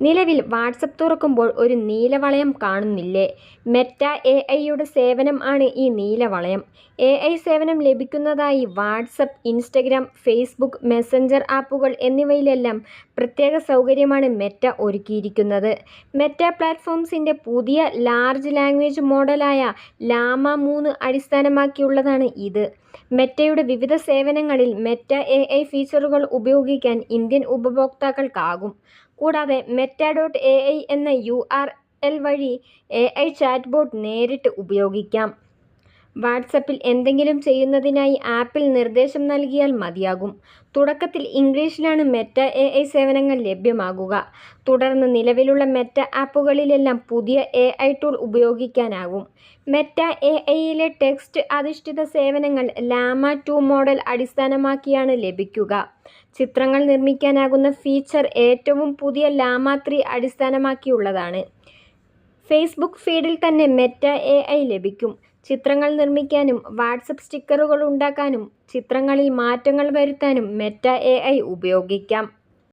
നിലവിൽ വാട്സപ്പ് തുറക്കുമ്പോൾ ഒരു നീലവളയം കാണുന്നില്ലേ? Meta A. ഐ.യുടെ സേവനം ആണ് ഈ നീലവളയം. എ. ഐ. സേവനം ലഭിക്കുന്നതായി വാട്സപ്പ് ഇൻസ്റ്റഗ്രാം, ഫേസ്ബുക്ക് മെസ്സഞ്ചർ ആപ്പുകൾ എന്നിവയിലെല്ലാം പ്രത്യേക സൗകര്യമാണ് മെറ്റ ഒരുക്കിയിരിക്കുന്നത്. മെറ്റ പ്ലാറ്റ്ഫോംസിന്റെ പുതിയ ലാർജ് ലാംഗ്വേജ് മോഡലായ ലാമ മൂന്ന് അടിസ്ഥാനമാക്കിയുള്ളതാണ് ഇത്. മെറ്റയുടെ വിവിധ സേവനങ്ങളിൽ മെറ്റ എ. ഫീച്ചറുകൾ ഉപയോഗിക്കാൻ ഇന്ത്യൻ ഉപഭോക്താക്കൾക്കാകും. കൂടാതെ മെറ്റ ഡോട്ട് എ. ഐ എന്ന യു. ആർ. എൽ വഴി എ. ഐ. ചാറ്റ്ബോട്ട് നേരിട്ട് ഉപയോഗിക്കാം. വാട്ട്സ്ആപ്പിൽ എന്തെങ്കിലും ചെയ്യുന്നതിനായി ആപ്പിൽ നിർദ്ദേശം നൽകിയാൽ മതിയാകും. തുടക്കത്തിൽ ഇംഗ്ലീഷിലാണ് മെറ്റ എ. ഐ. സേവനങ്ങൾ ലഭ്യമാകുക. തുടർന്ന് നിലവിലുള്ള മെറ്റ ആപ്പുകളിലെല്ലാം പുതിയ എ. ഐ. ടൂൾ ഉപയോഗിക്കാനാകും. Meta A. ഐയിലെ ടെക്സ്റ്റ് അധിഷ്ഠിത സേവനങ്ങൾ ലാമ ടു മോഡൽ അടിസ്ഥാനമാക്കിയാണ് ലഭിക്കുക. ചിത്രങ്ങൾ നിർമ്മിക്കാനാകുന്ന ഫീച്ചർ ഏറ്റവും പുതിയ ലാമ ത്രീ അടിസ്ഥാനമാക്കിയുള്ളതാണ്. ഫേസ്ബുക്ക് ഫീഡിൽ തന്നെ മെറ്റ എ. ഐ. ലഭിക്കും. ചിത്രങ്ങൾ നിർമ്മിക്കാനും വാട്സപ്പ് സ്റ്റിക്കറുകൾ ഉണ്ടാക്കാനും ചിത്രങ്ങളിൽ മാറ്റങ്ങൾ വരുത്താനും മെറ്റ എ. ഐ. ഉപയോഗിക്കാം.